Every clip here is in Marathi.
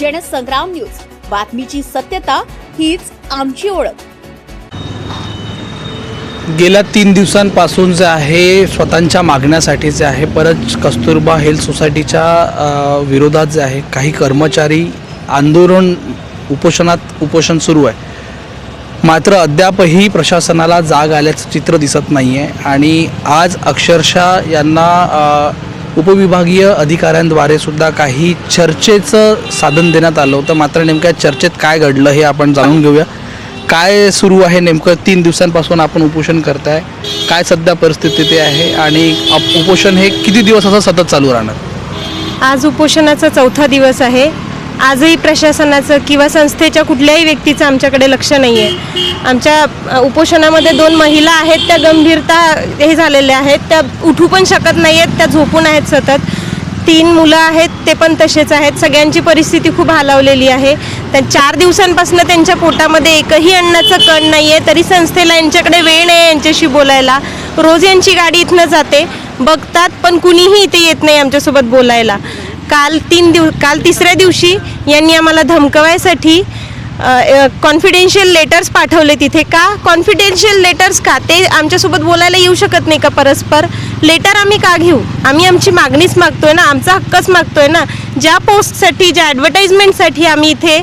जनसंग्राम न्यूज. बातमीची सत्यता हीच आमची ओळख. गेल्या तीन दिवसांपासून जे आहे स्वतःच्या मागण्यासाठी जे आहे परत कस्तुरबा हेल्थ सोसायटीच्या विरोधात जे आहे काही कर्मचारी आंदोलन उपोषणात उपोषण सुरू आहे. मात्र अद्यापही प्रशासनाला जाग आल्याचं चित्र दिसत नाही आहे आणि आज अक्षरशः यांना उपविभागीय अधिकाऱ्यांद्वारे सुद्धा काही चर्चेचं साधन देण्यात आलं होतं. मात्र नेमक्या चर्चेत काय घडलं हे आपण जाणून घेऊया. काय सुरू आहे नेमकं? तीन दिवसांपासून आपण उपोषण करताय. काय सध्या परिस्थिती ते आहे? आणि अप- उपोषण हे किती दिवस असं सतत चालू राहणार? आज उपोषणाचा चौथा दिवस आहे. आजही प्रशासनाचं किंवा संस्थेच्या कुठल्याही व्यक्तीचं आमच्याकडे लक्ष नाही आहे आमच्या उपोषणामध्ये दोन महिला आहेत त्या गंभीरता हे झालेल्या आहेत त्या उठू पण शकत नाही आहेत त्या झोपून आहेत सतत. तीन मुलं आहेत ते पण तसेच आहेत. सगळ्यांची परिस्थिती खूप हालावलेली आहे. त्या चार दिवसांपासून त्यांच्या पोटामध्ये एकही अन्नाचं कण नाही आहे तरी संस्थेला यांच्याकडे वेळ नाही यांच्याशी बोलायला. रोज यांची गाडी इथनं जाते. बघतात पण कुणीही इथे येत नाही आमच्यासोबत बोलायला. काल तीन दिव काल तिसऱ्या दिवशी यांनी आम्हाला धमकवायसाठी कॉन्फिडेन्शियल लेटर्स पाठवले तिथे का? कॉन्फिडेन्शियल लेटर्स का? ते आमच्यासोबत बोलायला येऊ शकत नाही का परस्पर? लेटर आम्ही का घेऊ? आम्ही आमची मागणीच मागतोय ना? आमचा हक्कच मागतोय ना? ज्या पोस्टसाठी ज्या ॲडव्हर्टाईजमेंटसाठी आम्ही इथे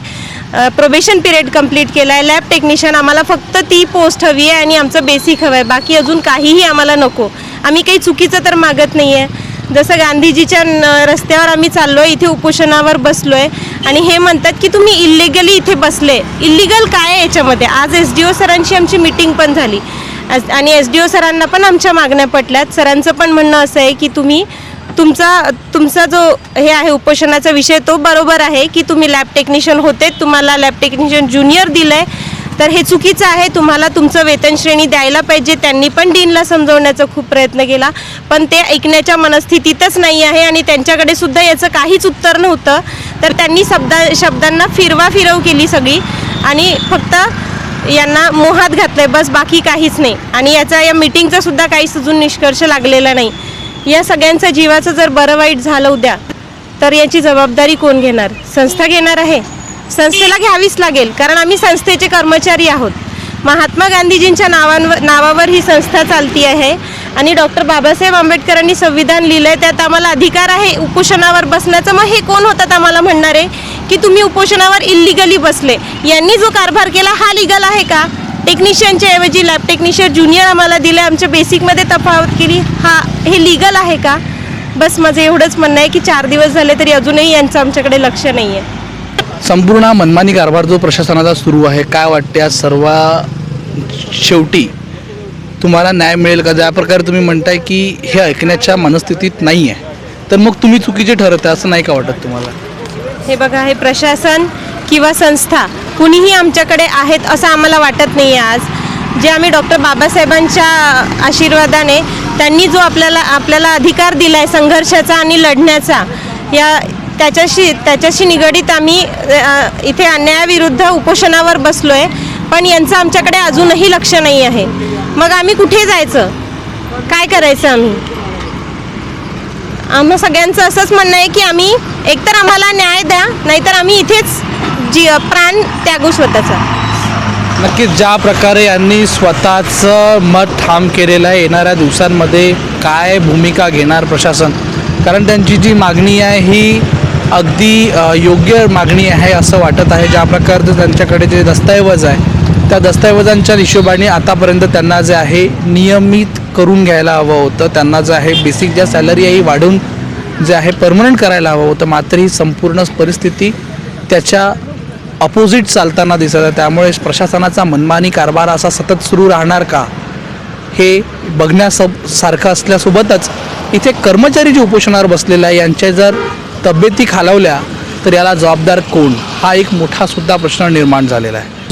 प्रोबेशन पिरियड कंप्लीट केला आहे लॅब टेक्निशियन आम्हाला फक्त ती पोस्ट हवी आहे आणि आमचं बेसिक हवं आहे. बाकी अजून काहीही आम्हाला नको. आम्ही काही चुकीचं तर मागत नाही आहे जसं गांधीजीच्या न- रस्त्यावर आम्ही चाललो आहे इथे उपोषणावर बसलो आहे आणि हे म्हणतात की तुम्ही इलिगली इथे बसले. इलिगल काय आहे याच्यामध्ये? आज एस डी ओ सरांची आमची मिटिंग पण झाली. आणि एस डी ओ सरांना पण आमच्या मागण्या पटल्यात. सरांचं पण म्हणणं असं आहे की तुम्ही तुमचा तुमचा जो हे आहे उपोषणाचा विषय तो बरोबर आहे की तुम्ही लॅब टेक्निशियन होते. तुम्हाला लॅब टेक्निशियन ज्युनियर दिलं आहे तर हे चुकीचं आहे. तुम्हाला तुमचं वेतनश्रेणी द्यायला पाहिजे. त्यांनी पण डीनला समजवण्याचा खूप प्रयत्न केला. पण ते ऐकण्याच्या मनस्थितीतच नाही आहे आणि त्यांच्याकडे सुद्धा याचं काहीच उत्तर नव्हतं. तर त्यांनी शब्दा शब्दांना फिरवा फिरव केली सगळी. आणि फक्त यांना मोहात घातलंय. बस बाकी काहीच नाही. आणि याचा या मिटिंगचा सुद्धा काहीच अजून निष्कर्ष लागलेला नाही. या सगळ्यांचा जीवाचं जर बरं वाईट झालं उद्या तर याची जबाबदारी कोण घेणार? संस्था घेणार आहे? संस्थेला घ्यावीच लागेल कारण आम्ही संस्थेचे कर्मचारी आहोत. महात्मा गांधीजींच्या नावांवर नावावर ही संस्था चालती आहे. आणि डॉक्टर बाबासाहेब आंबेडकरांनी संविधान लिहिलं आहे त्यात आम्हाला अधिकार आहे उपोषणावर बसण्याचं. मग हे कोण होतात आम्हाला म्हणणारे? की तुम्ही उपोषणावर इल्लिगली बसले. यांनी जो कारभार केला हा लिगल आहे का? टेक्निशियनच्या ऐवजी लॅब टेक्निशियन ज्युनियर आम्हाला दिले आमच्या बेसिकमध्ये तफावत केली हा हे लिगल आहे का? बस माझं एवढंच म्हणणं आहे की चार दिवस झाले तरी अजूनही यांचं आमच्याकडे लक्ष नाही आहे संपूर्ण मनमानी कारभार जो प्रशासनाचा सुरू आहे काय वाटते आज सर्व शेवटी तुम्हाला न्याय मिळेल का? ज्या प्रकारे तुम्ही म्हणताय की हे ऐकण्याच्या मनस्थितीत नाही आहे तर मग तुम्ही चुकीचे ठरत आहे असं नाही का वाटत तुम्हाला? हे बघा हे प्रशासन किंवा संस्था कुणीही आमच्याकडे आहेत असं आम्हाला वाटत नाही आहे आज. जे आम्ही डॉक्टर बाबासाहेबांच्या आशीर्वादाने त्यांनी जो आपल्याला आपल्याला अधिकार दिला आहे संघर्षाचा आणि लढण्याचा या त्याच्याशी त्याच्याशी निगडीत आम्ही इथे अन्यायाविरुद्ध उपोषणावर बसलो आहे पण यांचं आमच्याकडे अजूनही लक्ष नाही आहे. मग आम्ही कुठे जायचं? काय करायचं आम्ही? आम्हा सगळ्यांचं असंच म्हणणं आहे की आम्ही एकतर आम्हाला न्याय द्या नाहीतर आम्ही इथेच जी प्राण त्यागू स्वतःचा. नक्कीच ज्या प्रकारे यांनी स्वतःचं मत ठाम केलेलं आहे येणाऱ्या दिवसांमध्ये काय भूमिका घेणार प्रशासन? कारण त्यांची जी मागणी आहे ही अगदी योग्य मागणी आहे असं वाटत आहे. ज्या प्रकारचं त्यांच्याकडे जे दस्तऐवज आहे त्या दस्तऐवजांच्या हिशोबाने आतापर्यंत त्यांना जे आहे नियमित करून घ्यायला हवं होतं. त्यांना जे आहे बेसिक ज्या सॅलरी आहे ही जे आहे परमनंट करायला हवं होतं. मात्र ही संपूर्ण परिस्थिती त्याच्या अपोजिट चालताना दिसत आहे. त्यामुळे प्रशासनाचा मनमानी कारभार असा सतत सुरू राहणार का हे बघण्यास सारखं असल्यासोबतच इथे कर्मचारी जे उपोषणावर बसलेला आहे यांच्या जर तब्येती खालावल्या तर याला जबाबदार कोण? हा एक मोठासुद्धा प्रश्न निर्माण झालेला आहे.